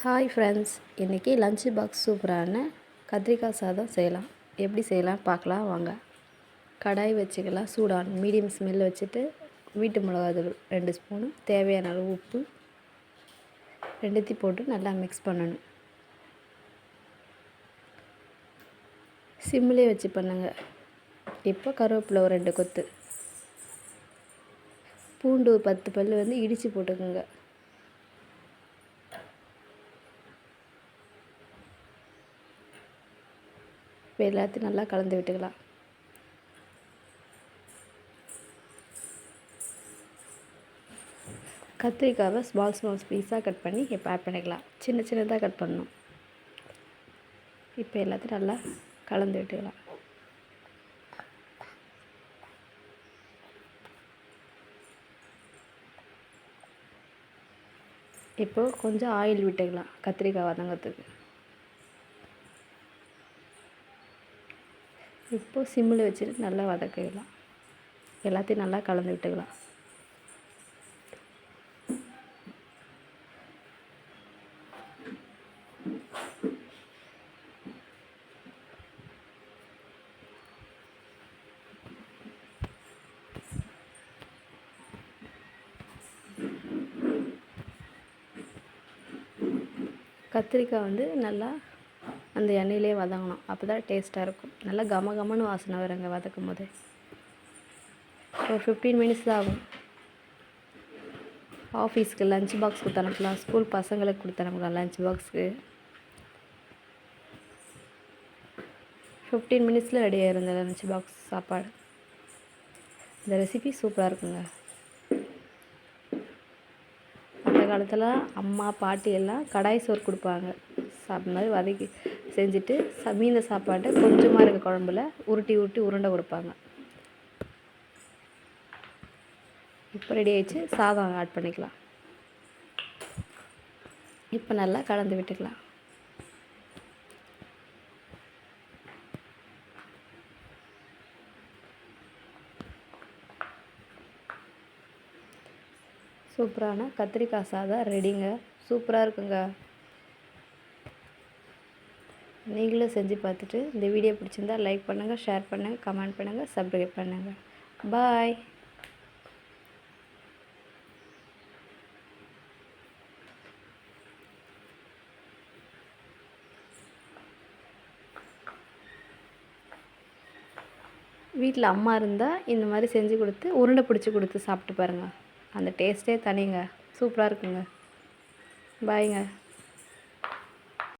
Hi friends இன்றைக்கி lunch box சூப்பரான கத்திரிக்காய் சாதம் செய்யலாம். எப்படி செய்யலாம் பார்க்கலாம் வாங்க. கடாய் வச்சுக்கலாம் சூடான் மீடியம் ஸ்மெல் வச்சுட்டு வீட்டு மிளகாத்தூள் ரெண்டு ஸ்பூனு தேவையான அளவு உப்பு ரெண்டுத்தையும் போட்டு நல்லா மிக்ஸ் பண்ணணும். சிம்மிலே வச்சு பண்ணுங்க. இப்போ கருவேப்பிலை ஒரு ரெண்டு கொத்து. பூண்டு பத்து பல் வந்து இடித்து போட்டுக்கோங்க. இப்போ எல்லாத்தையும் நல்லா கலந்து விட்டுக்கலாம். கத்திரிக்காவை ஸ்மால் ஸ்மால் பீஸாக கட் பண்ணி இப்போ ஆட் பண்ணிக்கலாம். சின்ன சின்னதாக கட் பண்ணணும். இப்போ எல்லாத்தையும் நல்லா கலந்து விட்டுக்கலாம். இப்போது கொஞ்சம் ஆயில் விட்டுக்கலாம். கத்திரிக்காய் வதங்கிறதுக்கு. இப்போ சிம்மில் வச்சுட்டு நல்லா வதக்கிடலாம். எல்லாத்தையும் நல்லா கலந்து விட்டுக்கலாம். கத்திரிக்காய் வந்து நல்லா அந்த எண்ணெயிலே வதங்கணும். அப்போ தான் டேஸ்ட்டாக இருக்கும். நல்லா கம கமன்னு வாசனை வருங்க வதக்கும் போது ஒரு ஃபிஃப்டீன் மினிட்ஸ் தான் ஆகும். ஆஃபீஸ்க்கு லஞ்ச் பாக்ஸ் கொடுத்து அனுப்பலாம் ஸ்கூல் பசங்களுக்கு கொடுத்து அனுப்பலாம் லஞ்ச் பாக்ஸுக்கு ஃபிஃப்டீன் மினிட்ஸில் ரெடி ஆயிருந்த லஞ்ச் பாக்ஸ் சாப்பாடு. இந்த ரெசிபி சூப்பராக இருக்குங்க. அந்த காலத்தில் அம்மா பாட்டி எல்லாம் கடாய் சோறு கொடுப்பாங்க. சாப்பிட்ற மாதிரி வதக்கி செஞ்சுட்டு ச மீந்த சாப்பாட்டை கொஞ்சமாக இருக்க குழம்புல உருட்டி உருட்டி உருண்டை கொடுப்பாங்க. இப்போ ரெடி ஆயிடுச்சு. சாதம் ஆட் பண்ணிக்கலாம். இப்போ நல்லா கலந்து விட்டுக்கலாம். சூப்பரான கத்திரிக்காய் சாதம் ரெடிங்க சூப்பராக இருக்குங்க. நீங்களும் செஞ்சு பார்த்துட்டு இந்த வீடியோ பிடிச்சிருந்தா லைக் பண்ணுங்கள் ஷேர் பண்ணுங்கள் கமெண்ட் பண்ணுங்கள் சப்ஸ்கிரைப் பண்ணுங்கள் பாய் வீட்டில் அம்மா இருந்தால் இந்த மாதிரி செஞ்சு கொடுத்து உருண்டை பிடிச்சி கொடுத்து சாப்பிட்டு பாருங்கள் அந்த டேஸ்ட்டே தனிங்க. சூப்பராக இருக்குங்க. பாய்ங்க